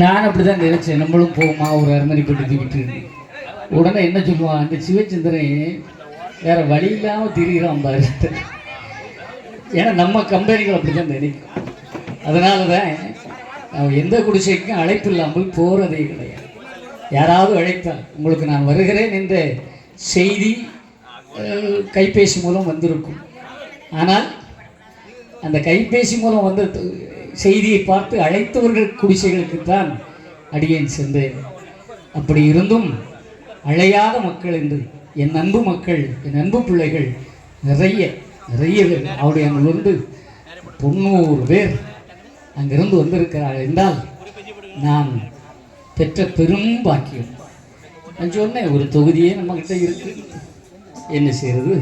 நான் அப்படிதான் நினைச்சேன். நம்மளும் போமா ஒரு அரண்மனை போட்டு தூக்கிட்டு. உடனே என்ன சொல்லுவான் அந்த சிவச்சந்திரன் வேற வழி இல்லாம திரிகிறான் பாரு. ஏன்னா நம்ம கம்பெனிகள் அப்படிதான் நினைக்கும். அதனால தான் எந்த குடிசைக்கும் அழைப்பு இல்லாமல் போறதே கிடையாது. யாராவது அழைத்தால் உங்களுக்கு நான் வருகிறேன் என்ற செய்தி கைபேசி மூலம் வந்திருக்கும். ஆனால் அந்த கைபேசி மூலம் வந்த செய்தியை பார்த்து அழைத்தவர்கள் குடிசைகளுக்குத்தான் அடியேன் சென்றேன். அப்படி இருந்தும் அழையாத மக்கள் என்று என் அன்பு மக்கள் என் அன்பு பிள்ளைகள் நிறைய நிறைய பேர் அவருடைய அங்கிருந்து தொண்ணூறு பேர் அங்கிருந்து வந்திருக்கிறார்கள் என்றால் நான் பெற்ற பெரும் பாக்கியம். நான் சொன்னேன் ஒரு தொகுதியே நம்மக்கிட்ட இருக்கு. என்ன செய்யறது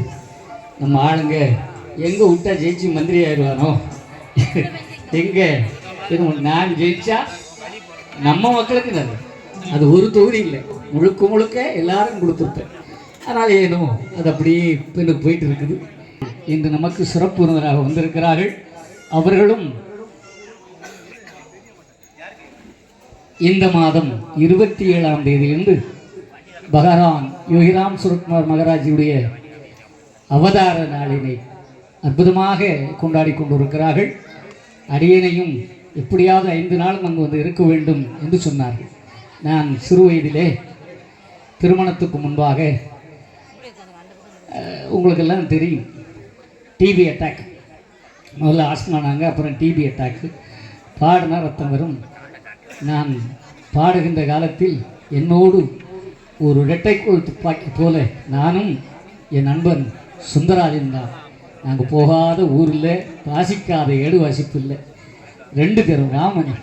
நம்ம ஆளுங்க எங்கே விட்டா ஜெயிச்சு மந்திரி ஆயிடுவானோ? எங்க? இது நான் ஜெயிச்சா நம்ம மக்களுக்கு நல்லது. அது ஒரு தொகுதி இல்லை. முழுக்க முழுக்க எல்லாரும் கொடுத்துருப்பேன். அதனால் ஏனோ அது அப்படியே பின்னுக்கு போயிட்டு இருக்குது. இன்று நமக்கு சிறப்பு விருந்தினராக வந்திருக்கிறார்கள். அவர்களும் இந்த மாதம் இருபத்தி ஏழாம் தேதியிலிருந்து பகவான் யோகிராம் சுரத்குமார் மகராஜியுடைய அவதார நாளினை அற்புதமாக கொண்டாடி கொண்டிருக்கிறார்கள். அடியனையும் எப்படியாவது ஐந்து நாளும் அங்கு வந்து இருக்க வேண்டும் என்று சொன்னார்கள். நான் சிறு வயதிலே திருமணத்துக்கு முன்பாக உங்களுக்கெல்லாம் தெரியும் டிபி அட்டாக் முதல்ல ஆஸ்மானாங்க அப்புறம் டிபி அட்டாக்கு பாடினா ரத்தம் வரும். நான் பாடுகின்ற காலத்தில் என்னோடு ஒரு இரட்டைக்கோள் துப்பாக்கி போல நானும் என் நண்பன் சுந்தராஜன் தான். நாங்கள் போகாத ஊரில் வாசிக்காத ஏடு வாசிப்பு இல்லை ரெண்டு பேரும் ராமன்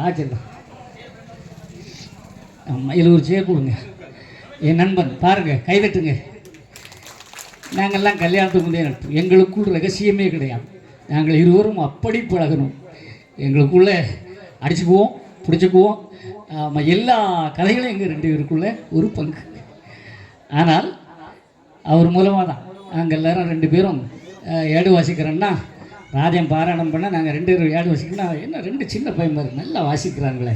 ராஜன். மயிலூர் ஒரு சேர் கொடுங்க. என் நண்பன் பாருங்க கைதட்டுங்க நாங்கள்லாம் கல்யாணத்துக்கு முந்தைய நட்பு எங்களுக்குள் ரகசியமே கிடையாது. நாங்கள் இருவரும் அப்படி பழகணும். எங்களுக்குள்ள அடிச்சுக்குவோம் பிடிச்சிக்குவோம். ஆமாம் எல்லா கதைகளும் எங்கள் ரெண்டு பேருக்குள்ள ஒரு பங்கு. ஆனால் அவர் மூலமாக தான் நாங்கள் எல்லாரும் ரெண்டு பேரும் ஏடு வாசிக்கிறோன்னா ராஜன் பாராயணம் பண்ண நாங்கள் ரெண்டு பேரும் ஏடு வாசிக்கணும் என்ன ரெண்டு சின்ன பையன் மாதிரி நல்லா வாசிக்கிறாங்களே.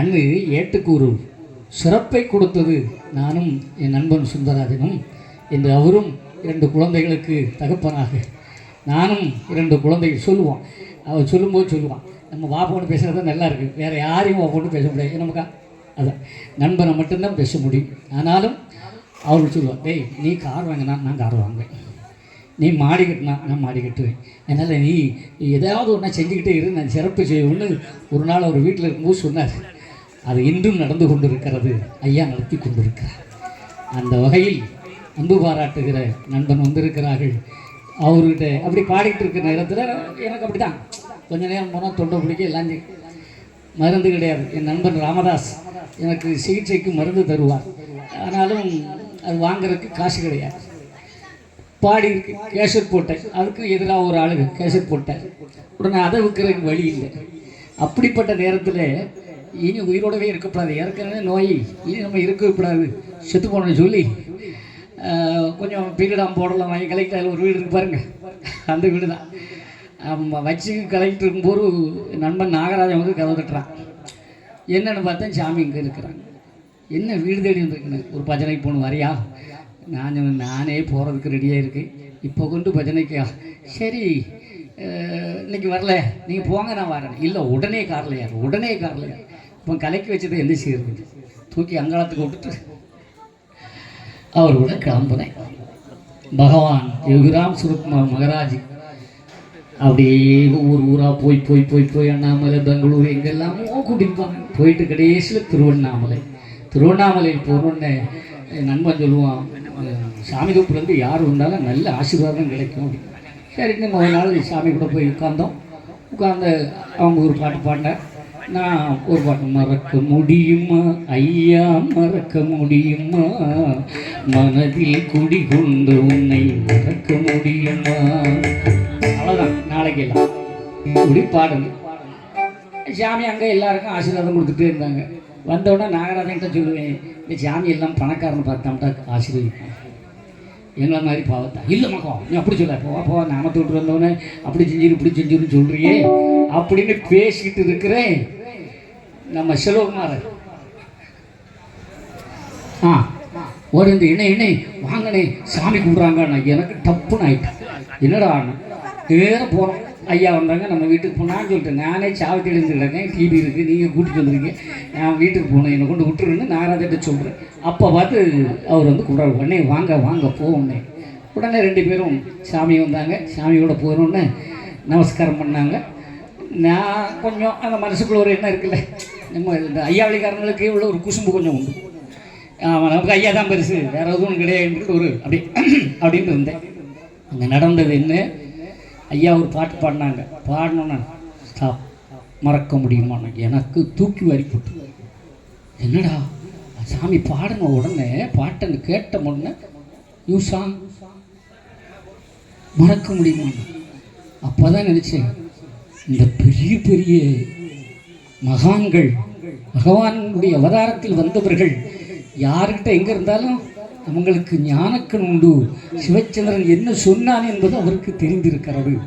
அன்று ஏட்டுக்கு ஒரு சிறப்பை கொடுத்தது நானும் என் நண்பன் சுந்தராஜனும் என்று அவரும் இரண்டு குழந்தைகளுக்கு தகப்பனாக நானும் இரண்டு குழந்தைகள் சொல்லுவோம் அவர் சொல்லும்போது சொல்லுவான். நம்ம வாப்போன்னு பேசுகிறது தான் நல்லா இருக்குது வேறு யாரையும் வாப்போன்னு பேச முடியாது. நமக்கா அதான் நண்பனை மட்டும்தான் பேச முடியும். ஆனாலும் அவர்கள் சொல்லுவார் டேய் நீ கார் வாங்கினா நான் கார் வாங்குவேன். நீ மாடி கட்டினா நான் மாடி கட்டுவேன். அதனால் நீ ஏதாவது ஒன்றா செஞ்சுக்கிட்டே இரு நான் சிறப்பு செய்வோம்னு ஒரு நாள் அவர் வீட்டில் இருக்கும்போது சொன்னார். அது இன்றும் நடந்து கொண்டிருக்கிறது ஐயா நடத்தி கொண்டிருக்கிறார். அந்த வகையில் அன்பு பாராட்டுகிற நண்பன் வந்திருக்கிறார்கள். அவர்கிட்ட அப்படி பாடிக்கிட்டு இருக்கிற நேரத்தில் எனக்கு அப்படி தான் கொஞ்ச நேரம் போனால் தொண்டை பிடிக்க எல்லாம் மருந்து கிடையாது. என் நண்பன் ராமதாஸ் எனக்கு சிகிச்சைக்கு மருந்து தருவார். ஆனாலும் அது வாங்குறதுக்கு காசு கிடையாது. பாடி இருக்கு. கேசட் போட்டேன். அதுக்கு எதிராக ஒரு ஆளுங்க கேசட் போட்டேன் உடனே அதை விற்கிறதுக்கு வழி இல்லை. அப்படிப்பட்ட நேரத்தில் இனி உயிரோடவே இருக்கக்கூடாது ஏற்கனவே நோய் இனி நம்ம இருக்கக்கூடாது. செத்து போனோம்னு சொல்லி கொஞ்சம் பீரியடாம் போடலாம். வாங்கி கலெக்டர் ஒரு வீடு இருக்கு பாருங்க. அந்த வீடு தான். வச்சு கலெக்டர் இருக்கும்போது நண்பன் நாகராஜன் வந்து கதவு தட்டுறான். என்னென்னு பார்த்தா சாமி இங்கே இருக்கிறாங்க. என்ன வீடு தேடி வந்துருக்குன்னு ஒரு பஜனைக்கு போகணும் வரியா? நான் நானே போகிறதுக்கு ரெடியாக இருக்கேன் இப்போ கொண்டு பஜனைக்கு சரி இன்னைக்கு வரல. நீங்கள் போங்க நான் வரேன். இல்லை உடனே காரில் யார் உடனே காரில் யார் இப்போ கலக்கி வச்சதை என்ன செய்யறது? தூக்கி அங்காளத்துக்கு விட்டுட்டு அவர் கூட கிளம்புனேன் பகவான் யுகுராம் சுரத்குமார் மகராஜ் அப்படியே ஊர் ஊராக போய் போய் போய் போய் அண்ணாமலை பெங்களூர் எங்கெல்லாமோ கூட்டிட்டு போயிட்டு கடைசியில் திருவண்ணாமலை. திருவண்ணாமலையில் போகணுன்னு நண்பன் சொல்லுவான் சாமி தோப்புலேருந்து யார் வந்தாலும் நல்ல ஆசீர்வாதம் கிடைக்கும். சரி சரிங்க முதல் நாள் சாமி கூட போய் உட்காந்தோம் உட்காந்து அவங்க ஒரு பாட்டு பாடினார். நான் ஒரு பாட்டு மறக்க முடியுமா ஐயா மறக்க முடியுமா? மனதில் குடிகொண்டு உன்னை மறக்க முடியுமா? அவ்வளோதான் நாளைக்கு எல்லாம். இப்படி பாடணும் சாமி அங்கே எல்லாருக்கும் ஆசீர்வாதம் கொடுத்துட்டே இருந்தாங்க. வந்தவுடனே நாகராஜன்கிட்ட சொல்லுவேன் இந்த சாமி எல்லாம் பணக்காரன் பார்த்தாம்ட்டா ஆசீர்வதிப்பான். எங்களை மாதிரி பாவத்தா. இல்லை மகம் நீ அப்படி சொல்ல. போவா போவா நாமத்தை விட்டு வந்தவொடனே அப்படி செஞ்சிரு இப்படி செஞ்சிருன்னு சொல்றியே. அப்படின்னு பேசிக்கிட்டு இருக்கிறேன். நம்ம செல்வகுமார் ஆ ஒரு இந்த இணை இணை வாங்கனே சாமி கும்பிட்றாங்க. எனக்கு டப்புன்னு ஆயிட்டேன். என்னடா நேரம் போகிறோம் ஐயா வந்தாங்க நம்ம வீட்டுக்கு போனான்னு சொல்லிட்டு நானே சாவத்தி எழுந்துக்கிட்டேன் டிவி இருக்குது நீங்கள் கூட்டிகிட்டு வந்துருங்க. நான் வீட்டுக்கு போகணும் என்னை கொண்டு விட்டுருன்னு நாராஜட்ட சொல்கிறேன் அப்போ பார்த்து அவர் வந்து கும்பிட்றாரு உடனே வாங்க வாங்க போவோன்னே உடனே ரெண்டு பேரும் சாமி வந்தாங்க. சாமியோட போகிறோன்னு நமஸ்காரம் பண்ணாங்க. நான் கொஞ்சம் அந்த மனசுக்குள்ள ஒரு எண்ணம் இருக்குல்ல. நம்ம இந்த ஐயாவளிக்காரங்களுக்கு இவ்வளோ ஒரு குசும்பு கொஞ்சம் உண்டு. ஆமாம் நமக்கு ஐயா தான் பெருசு வேறு எதுவும் கிடையாதுன்றது ஒரு அப்படி அப்படின்னு இருந்தேன். அங்கே நடந்தது என்ன? ஐயா ஒரு பாட்டு பாடினாங்க. பாடினோன்னா ஸ்டாப் மறக்க முடியுமா? எனக்கு தூக்கி வாரி போட்டு. என்னடா? சாமி பாடின உடனே பாட்டை கேட்ட உடனே யூ சாங் மறக்க முடியுமா? அப்போ தான் நினச்சேன் இந்த பெரிய பெரிய மகான்கள் பகவானுடைய அவதாரத்தில் வந்தவர்கள் யார்கிட்ட எங்கே இருந்தாலும் அவங்களுக்கு ஞானக்கண் உண்டு. சிவச்சந்திரன் என்ன சொன்னான் என்பது அவருக்கு தெரிந்திருக்கிறது.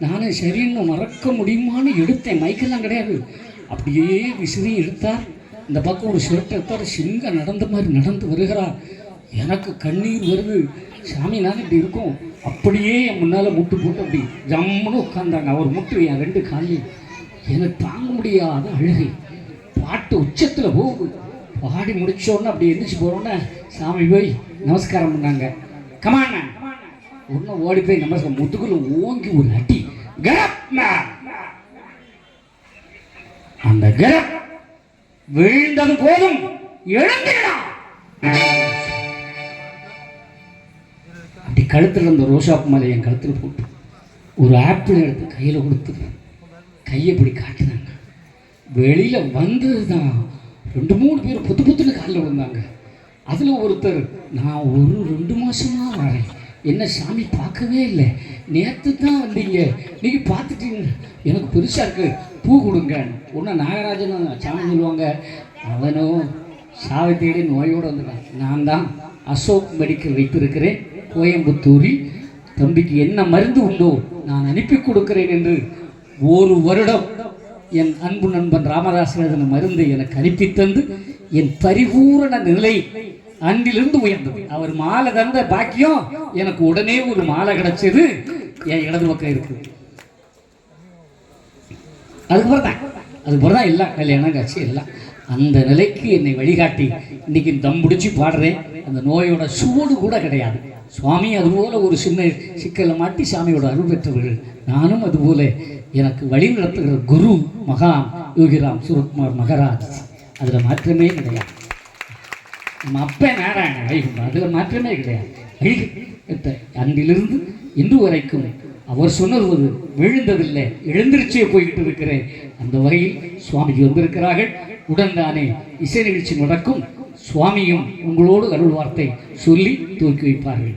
நானும் சரின்னு மறக்க முடியுமான்னு எடுத்தேன். மைக்கெல்லாம் கிடையாது. அப்படியே விசிறி எடுத்தார் இந்த பக்கம் ஒரு ஷர்ட் எடுத்தார். சிங்க நடந்த மாதிரி நடந்து வருகிறார். எனக்கு கண்ணீர் வருது. சாமி நான் இப்படி இருக்கும். அப்படியே என் முன்னால் முட்டு போட்டு அப்படி ஜம்முன்னு உட்காந்தாங்க அவர் முட்டு என் ரெண்டு காலையும் எனக்கு தாங்க முடியாத அழுகை. பாட்டு உச்சத்தில் போகுது. பாடி முடிச்சோடனே அப்படி எந்திரிச்சு போகிறோன்னே சாமி போய் நமஸ்காரம் பண்ணாங்க. கமாண்ண ஒன்றும் ஓடி போய் நமஸ்காரம் முத்துக்குள்ள ஓங்கி ஒரு அடி. கரப்னா அந்த கரப் விழுந்தது போதும் எழுந்துடா அப்படி கழுத்தில் இருந்த ரோஷாப் மாலை என் கழுத்தில் போட்டு ஒரு ஆப்பிள் எடுத்து கையில் கொடுத்து கையை இப்படி காட்டினாங்க. வெளியில் வந்தது தான் ரெண்டு மூணு பேர் புத்து புத்துன்னு காலில் விழுந்தாங்க. அதில் ஒருத்தர் நான் ஒரு ரெண்டு மாதமாக வரேன். என்ன சாமி பார்க்கவே இல்லை. நேற்று தான் வந்தீங்க. நீங்கள் பார்த்துட்டீங்க. எனக்கு பெருசாக இருக்கு. பூ கொடுங்க. ஒன்று நாகராஜன் சாமி சொல்லுவாங்க. அவனும் சாவை தேடி நோயோடு வந்துட்டான் நான் தான் அசோக் மெடிக்கல் வைத்திருக்கிறேன். கோயம்புத்தூரில் தம்பிக்கு என்ன மருந்து உண்டோ நான் அனுப்பி கொடுக்கிறேன் என்று ஒரு வருடம் என் அன்பு நண்பன் ராமதாசன் மருந்து எனக்கு அனுப்பி தந்து என் பரிபூரண நிலை அன்றிலிருந்து உயர்ந்தது. அவர் மாலை தந்த பாக்கியம் எனக்கு உடனே ஒரு மாலை கிடைச்சது. என் இடது பக்கம் இருக்கு. அதுக்கப்புறம் தான். அதுக்கப்புறம் தான் எல்லாம் கல்யாணம் காட்சி எல்லாம். அந்த நிலைக்கு என்னை வழிகாட்டி இன்னைக்கு தம் பிடிச்சி பாடுறேன். அந்த நோயோட சூடு கூட கிடையாது. சுவாமி அதுபோல ஒரு சின்ன சிக்கலை மாட்டி சாமியோட அருள் பெற்றவர்கள். நானும் அதுபோல எனக்கு வழிநடத்துகிற குரு மகான் யோகிராம் சுரத்குமார் மகராஜ். அதில் மாற்றமே கிடையாது. நம்ம அப்பே நாராயண வைகுண்டம் அதில் மாற்றமே கிடையாது. வைகுண்ட அன்றிலிருந்து இன்று வரைக்கும் அவர் சொன்னது விழுந்ததில்லை எழுந்திருச்சியே போய்கிட்டு இருக்கிறேன் அந்த வகையில் சுவாமிஜி வந்திருக்கிறார்கள். உடன்தானே இசை நிகழ்ச்சி நடக்கும். சுவாமியும் உங்களோடு அருள் வார்த்தை சொல்லி தூக்கி வைப்பார்கள்.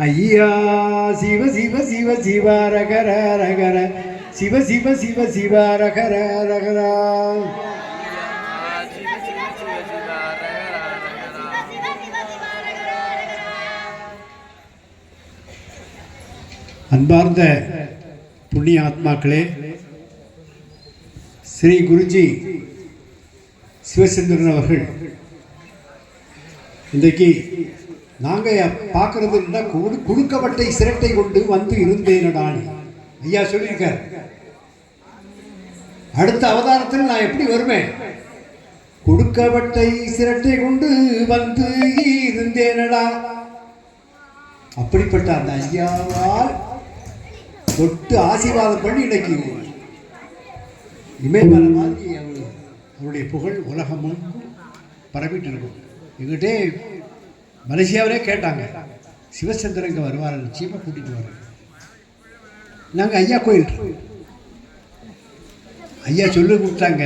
ஐயா சிவ சிவ சிவ சிவ ரகர ரகர சிவ சிவ சிவ சிவ ரகர ரகரா அன்பார்ந்த புண்ணிய ஆத்மாக்களே ஸ்ரீ குருஜி சிவச்சந்திரன் அவர்கள் இன்றைக்கு நாங்கள் பார்க்கறது என்ன குடு குடுக்கப்பட்ட சிரட்டை கொண்டு வந்து இருந்தேனடானே ஐயா சொல்லியிருக்கார். அடுத்த அவதாரத்தில் நான் எப்படி வருவேன்? கொடுக்கப்பட்ட சிரட்டை கொண்டு வந்து இருந்தேனடா. அப்படிப்பட்ட அந்த ஐயாவால் தொட்டு ஆசீர்வாதம் பண்ணி இன்னைக்கு இமயமலை மாதிரி அவர் அவருடைய புகழ் உலகமும் பரவிட்டு இருக்கும். எங்கிட்டே மலேசியாவிலே கேட்டாங்க சிவச்சந்திரன் இங்கே வருவார் நிச்சயமாக கூட்டிகிட்டு வரோம் நாங்கள் ஐயா கோயில் ஐயா சொல்லி கொடுத்தாங்க.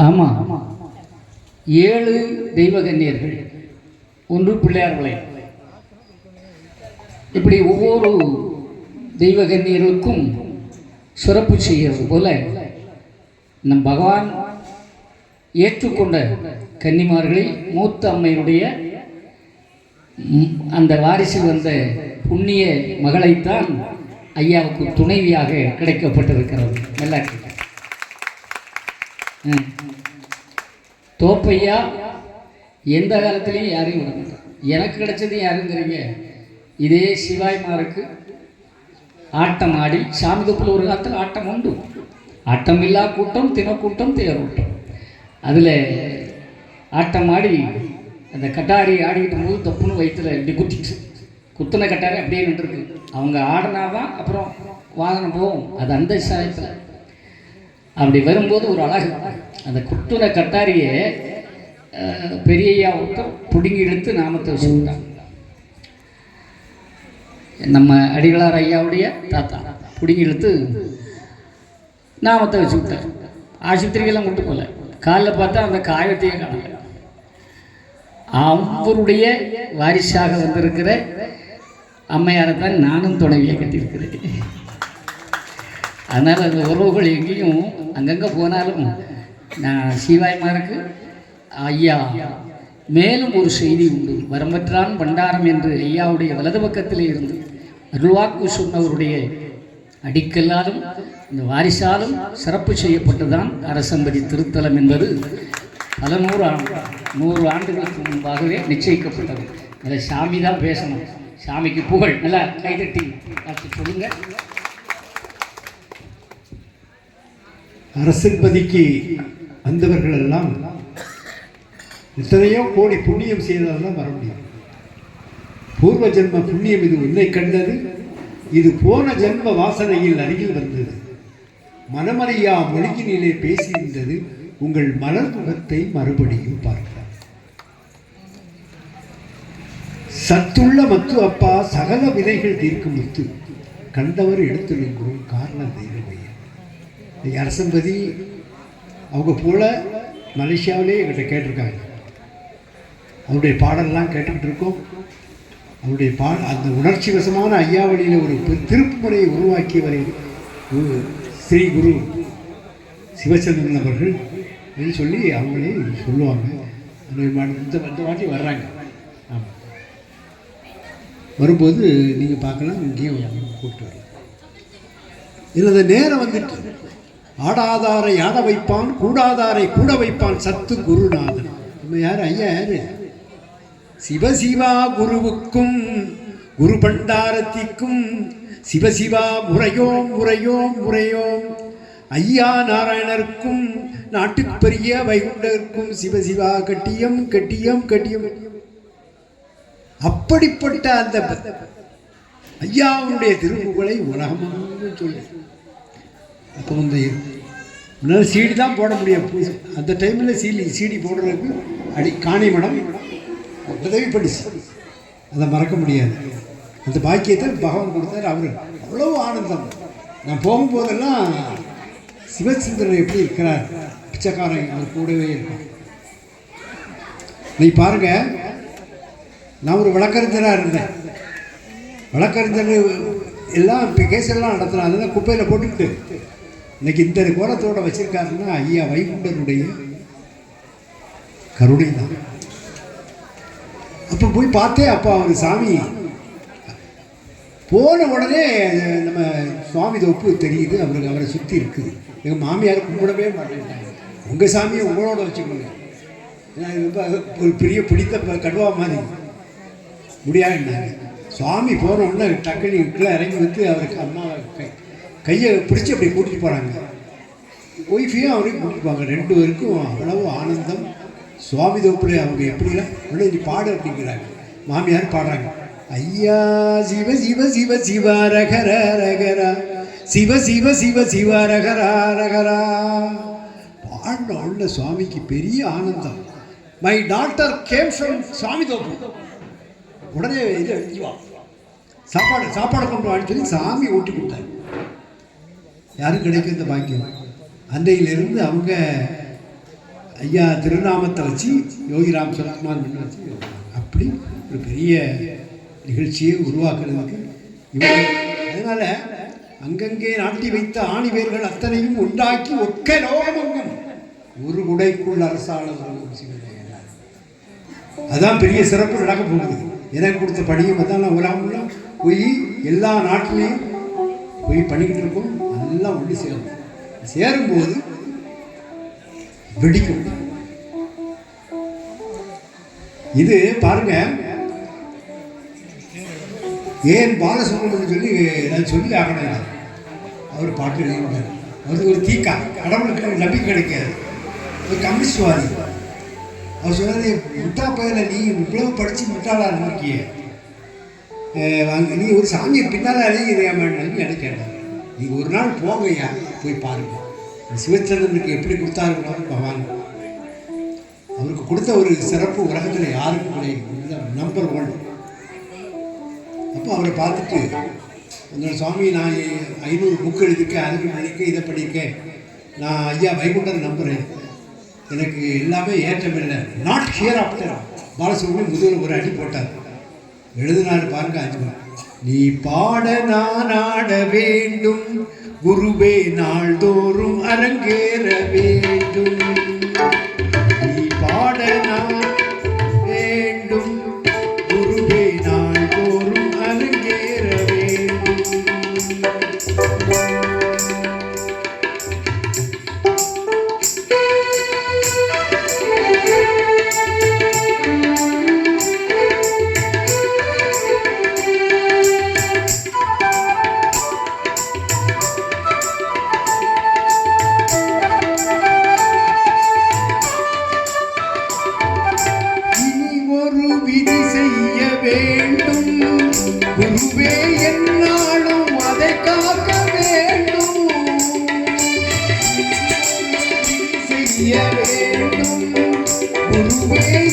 ஆமாம் ஆமாம் ஏழு தெய்வகன்னியர்கள் ஒன்று பிள்ளையார்களை இப்படி ஒவ்வொரு தெய்வகன்னியர்களுக்கும் சிறப்பு செய்கிறது போல நம் பகவான் ஏற்றுக்கொண்ட கன்னிமார்களில் மூத்த அம்மையினுடைய அந்த வாரிசில் வந்த புண்ணிய மகளைத்தான் ஐயாவுக்கு துணைவியாக கிடைக்கப்பட்டிருக்கிறது. நல்லா தோப்பையா எந்த காலத்துலேயும் யாரையும் விட மாட்டார். எனக்கு கிடைச்சது யாருங்கிறீங்க? இதே சிவாய்மாருக்கு ஆட்டம் ஆடி சாமி தொப்பில் ஒரு காலத்தில் ஆட்டம் உண்டு ஆட்டம் இல்லா கூட்டம் தினக்கூட்டம் தேரோட்டம் அதில் ஆட்டம் ஆடி அந்த கட்டாரி ஆடிக்கிட்டு போது தப்புன்னு வயிற்றுல இப்படி குத்திச்சு. குத்துன கட்டாரி அப்படியே நின்றுருக்கு. அவங்க ஆடினாதான் அப்புறம் வாகனம் போகும். அது அந்த சாயத்தில் அப்படி வரும்போது ஒரு அழகு. அந்த குத்துன கட்டாரியை அஹ், ஒருத்தர் பிடுங்கி எடுத்து நாமத்தை வச்சு விட்டாங்க நம்ம அடிகளார் ஐயாவுடைய தாத்தா. பிடுங்கி இழுத்து நாமத்தை வச்சு விட்டார். ஆஸ்பத்திரிக்கெல்லாம் கொண்டு போகல. காலில் பார்த்தா அந்த காயத்தையே காணல. அவருடைய வாரிசாக வந்திருக்கிற அம்மையாரை தான் நானும் துணைவியை கட்டியிருக்கிறேன். அதனால் அந்த உறவுகள் எங்கேயும் அங்கங்கே போனாலும் நான் சீவாய்மாருக்கு ஐயா மேலும் ஒரு செய்தி உண்டு. வரம்பற்றான் பண்டாரம் என்று ஐயாவுடைய வலது பக்கத்திலே இருந்து அருள்வாக்கு சொன்னவருடைய அடிக்கல்லாலும் இந்த வாரிசாலும் சிறப்பு செய்யப்பட்டுதான் அரசம்பதி திருத்தலம் என்பது. பல நூறு ஆண்டு நூறு ஆண்டுகளுக்கு முன்பாகவே நிச்சயிக்கப்பட்டது. அதில் சாமி தான் பேசணும் சாமிக்கு புகழ். நல்லா கைதட்டி பார்த்து சொல்லுங்கள் அரசன்பதிக்கு வந்தவர்கள் எல்லாம் எத்தனையோ கோடி புண்ணியம் செய்தால்தான் வர முடியும். பூர்வ ஜென்ம புண்ணியம் இது உன்னை கண்டது. இது போன ஜென்ம வாசனையில் அருகில் வந்தது. மனமறியா மொழியினிலே பேசியிருந்தது உங்கள் மலர் முகத்தை மறுபடியும் பார்த்தார் சத்துள்ள மத்து அப்பா சகல விதைகள் தீர்க்கும் முத்து. கண்டவர் எடுத்துள்ளுங்கிறோம் காரணம் தெய்வமையா அரசம்பதி அவங்க போல மலேசியாவிலே எங்கிட்ட கேட்டிருக்காங்க. அவருடைய பாடல்லாம் கேட்டுக்கிட்டு இருக்கோம். அவருடைய பா அந்த உணர்ச்சி வசமான ஐயாவளியில் ஒரு திருப்பு திருப்புமுறையை உருவாக்கியவரை ஸ்ரீ குரு சிவச்சந்திரன் அவர்கள் அப்படின்னு சொல்லி அவங்களே சொல்லுவாங்க. இந்த இந்த வாட்டி வர்றாங்க. ஆமாம் வரும்போது நீங்கள் பார்க்கலாம் இங்கேயும் கூப்பிட்டு வரலாம் எனது நேரம் வந்துட்டு ஆடாதாரை ஆட வைப்பான் கூடாதாரை கூட வைப்பான் சத்து குருநாதன். நம்ம யார்? ஐயா யார்? சிவசிவா குருவுக்கும் குரு பண்டாரத்திக்கும் சிவசிவா முறையோம் முறையோம் முறையோம். ஐயா நாராயணருக்கும் நாட்டுப்பெரிய வைகுண்டருக்கும் சிவசிவா கட்டியம் கட்டியம் கட்டியம். அப்படிப்பட்ட அந்த ஐயாவுடைய திருப்புகளை உலகமாக சொல்லு அப்போ வந்து முன்னால் சீடி தான் போட முடியும். அந்த டைமில் சீடி சீடி போடுறதுக்கு அடி காணிமடம் உதவி படிச்சு அதை மறக்க முடியாது. அந்த பாக்கியத்தை பகவான் கொடுத்தார் அவர். அவ்வளோ ஆனந்தம். நான் போகும்போதெல்லாம் சிவச்சந்திரன் எப்படி இருக்கிறார்? பிச்சைக்காரன் அவர் கூடவே இருக்கும் நீ பாருங்க நான் ஒரு வழக்கறிஞராக இருந்தேன். வழக்கறிஞர் எல்லாம் இப்போ கேஸெல்லாம் நடத்தினா அதெல்லாம் குப்பையில் போட்டுக்கிட்டு. இன்னைக்கு இந்த கோலத்தோடு வச்சுருக்காருன்னா ஐயா வைகுண்டனுடைய கருணை தான் அப்போ போய் பார்த்தே அப்போ அவங்க சாமி. போன உடனே நம்ம சுவாமி தொப்பு தெரியுது. அவருக்கு அவரை சுற்றி இருக்குது. எங்கள் மாமியார் கும்பிடவே மாட்டேங்கிறாங்க உங்கள் சாமியை உங்களோட வச்சுக்கோங்க. ஏன்னா இது ரொம்ப ஒரு பெரிய பிடித்த ப- கடுவா மாதிரி. முடியாதுன்னாங்க சுவாமி போன உடனே டக்குனு கீழே இறங்கி வந்து அவருக்கு அம்மா கை கையை பிடிச்சி அப்படி கூட்டிட்டு போகிறாங்க ஒய்ஃபையும் அவரையும் கூட்டிட்டு போவாங்க ரெண்டு பேருக்கும் அவ்வளவு ஆனந்தம். சுவாமி தோப்புல அவங்க எப்படிலாம் உடனே நீ பாடு அப்படிங்கிறாங்க. மாமியார் பாடுறாங்க. ஐயா சிவ சிவ சிவ சிவ ரகர ரகரா சிவ சிவ சிவ சிவ ரகரா ரகரா பாடின உள்ள சுவாமிக்கு பெரிய ஆனந்தம். My doctor came from Swamithoppu உடனே இது எழுதிவா சாப்பாடு சாப்பாடு கொண்டு வான்னு சொல்லி சாமி ஊட்டி கொடுத்தாரு. யாரும் கிடைக்கும் இந்த பாக்கியம்? அன்றையிலிருந்து அவங்க ஐயா திருநாமத்தை வச்சு யோகி ராம் சுரகுமார் வச்சு அப்படி ஒரு பெரிய நிகழ்ச்சியை உருவாக்குறதுக்கு இவர். அதனால் அங்கங்கே நாட்டி வைத்த ஆணிவேர்கள் அத்தனையும் உண்டாக்கி ஒக்க லோகமங்கம். ஒரு உடைக்குள் அரசாளர் அதான் பெரிய சிறப்பு நடக்க போகுது. எனக்கு கொடுத்த பணியும் அதான். நான் உலகம் போய் எல்லா நாட்டிலையும் போய் பண்ணிக்கிட்டு இருக்கோம். நல்லா ஒன்று சேரும். சேரும்போது வெடிக்கும். இது பாருங்க. ஏன் பாலசுப்ரமணியம் சொல்லி நான் சொல்லி ஆகணும் அவர் பாட்டு எழுதினார் அவருக்கு ஒரு தீக்கா. கடவுளுக்கு நம்பிக்கை கிடைக்காது. ஒரு கம்யூனிஸ்ட்வாதி. அவர் சொன்னது முட்டா பயில நீ இவ்வளவு படித்து முட்டாளா நோக்கிய நீ ஒரு சாமியை பின்னால் அழிகிறியாமன்னு எனக்கு கேட்டார் நீ ஒரு நாள் போங்கய்யா போய் பாருங்க. சிவச்சந்திரனுக்கு எப்படி கொடுத்தாருன்னு பகவான்? அவருக்கு கொடுத்த ஒரு சிறப்பு உலகத்தில் யாருக்கும் கிடையாது நம்பர் ஒன் அப்போ அவரை பார்த்துட்டு உங்கள் சுவாமி நான் ஐநூறு புக் எழுதியிருக்கேன் அதுக்கு படிக்க இதை பண்ணியிருக்கேன் நான் ஐயா வைகுண்டன் நம்புகிறேன் எனக்கு எல்லாமே ஏற்றமில்லை நாட் ஹியர் ஆஃப்டர் பாலசுப்ரமணியம் முதுகில் ஒரு அடி போட்டார். எழுதினார் பாருங்க அஞ்சு நீ பாட நான் ஆட வேண்டும். குருவே நாள்தோறும் அரங்கேற வேண்டும்.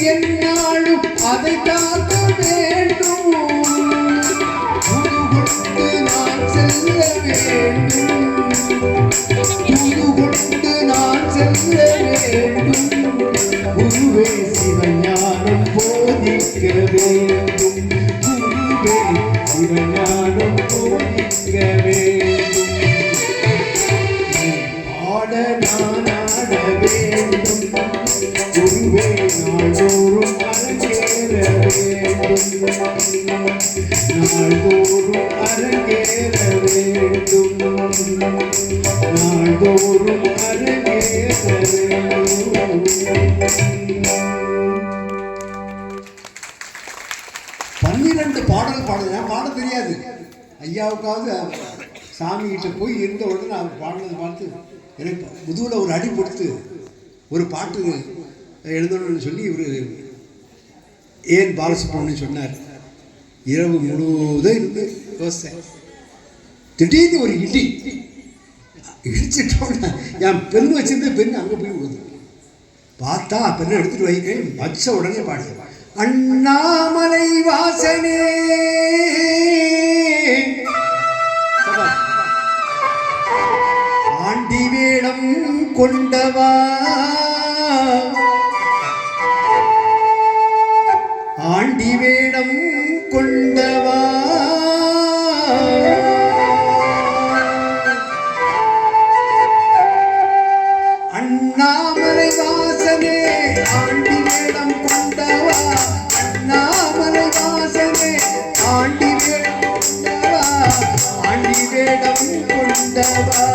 என்னாலும் அதை காக்க வேண்டும். புதுகொண்டு நான் செல்ல வேண்டும். புதுகொண்டு நான் செல்ல வேண்டும். குருவே சிவஞானம் போதிக்க வேண்டும். நாள்தோறும் அரங்கேற வேண்டும் நாள்தோறும் அரங்கேற பன்னிரண்டு பாடல் பாடுறது பாட தெரியாது. ஐயாவுக்காவது சாமி கிட்ட போய் இருந்த உடனே அவர் பாடினதை பார்த்து எனக்கு முதுவில் ஒரு அடி கொடுத்து ஒரு பாட்டு எழுதணும்னு சொல்லி இவர் ஏன் பாலசுப்ரமணியம் சொன்னார்? இரவு முழுவதும் இருந்து யோசனை திடீர்னு ஒரு இடி. இடிச்சிட்டோம்னா என் பெண் வச்சிருந்த பெண் அங்கே போய் விழுது பார்த்தா பெண்ணை எடுத்துகிட்டு வைக்கிறேன் வச்ச உடனே பாடு. அண்ணாமலை வாசனே! ஆண்டி வேடம் கொண்டவா? ஆண்டி கொண்டவா? அண்ணாமலை வாசனே ஆண்டி வேடம் கொண்டவா? அண்ணாமலை வாசனே ஆண்டி வேடம் கொண்டவா? ஆண்டி வேடம் கொண்டவா?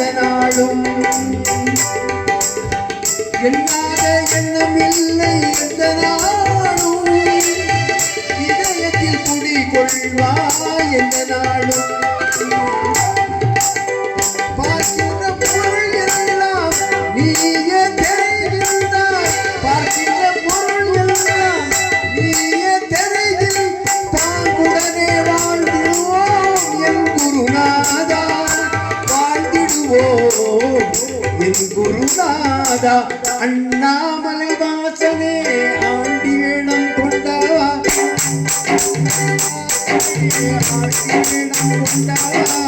அதனாலும் குடி எண்ணம் இல்லை நாளும் எந்த இதயத்தில் குடி கொள்வா எந்த நாளும் ராதா அண்ணாமலை வாசனே ஆண்டி வேடம் கொண்டவா? கொண்டாவா?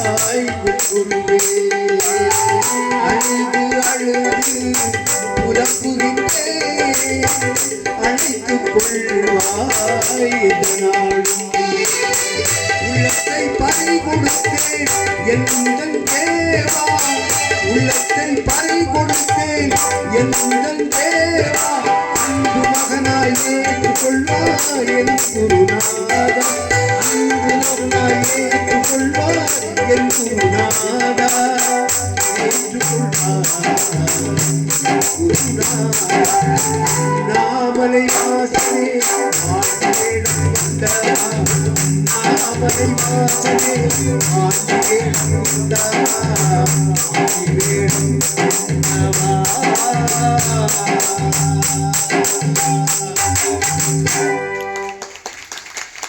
அழைத்துக் குருவே அழுது அழுது புலம்புகின்றேன் அழைத்துக் கொள்வாய் இதனாலும் உள்ளத்தை பறி கொடுத்தேன் தேவா உள்ளத்தை பறி கொடுத்தேன் தேவா அன்பு மகனாய் ஏற்றுக்கொள்வாய் என் குருநாதன் அன்பு மகனாய் ஏற்றுக்கொள்வாய் என் குருநாதா நாமலை வாசனே ஆண்டேடம் கொண்டா நாமலை வாசனே ஆண்டேடம் கொண்டா ஆண்டேடம்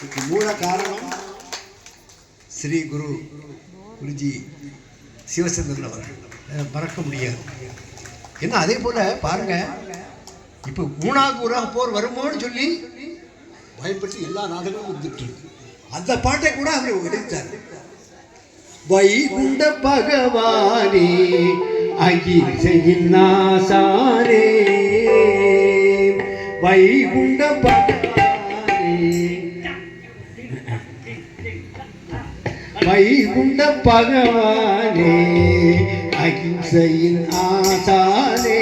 இதுக்கு மூல காரணம் ஸ்ரீ குரு குருஜி சிவச்சந்திரன் அவர்கள். மறக்க முடியாது. ஏன்னா அதே போல் பாருங்க இப்போ மூணாவது உலக போர் வருமோன்னு சொல்லி பயப்பட்டு எல்லா நாடுகளும் வந்துட்டு இருக்கு. அந்த பாட்டை கூட அவர் எடுத்தார் வைகுண்ட பகவானே அகிம்சையின் நாசாரே. வைகுண்ட பகவான். மைகுண்ட பகவானே அகிம்சையின் ஆசானே.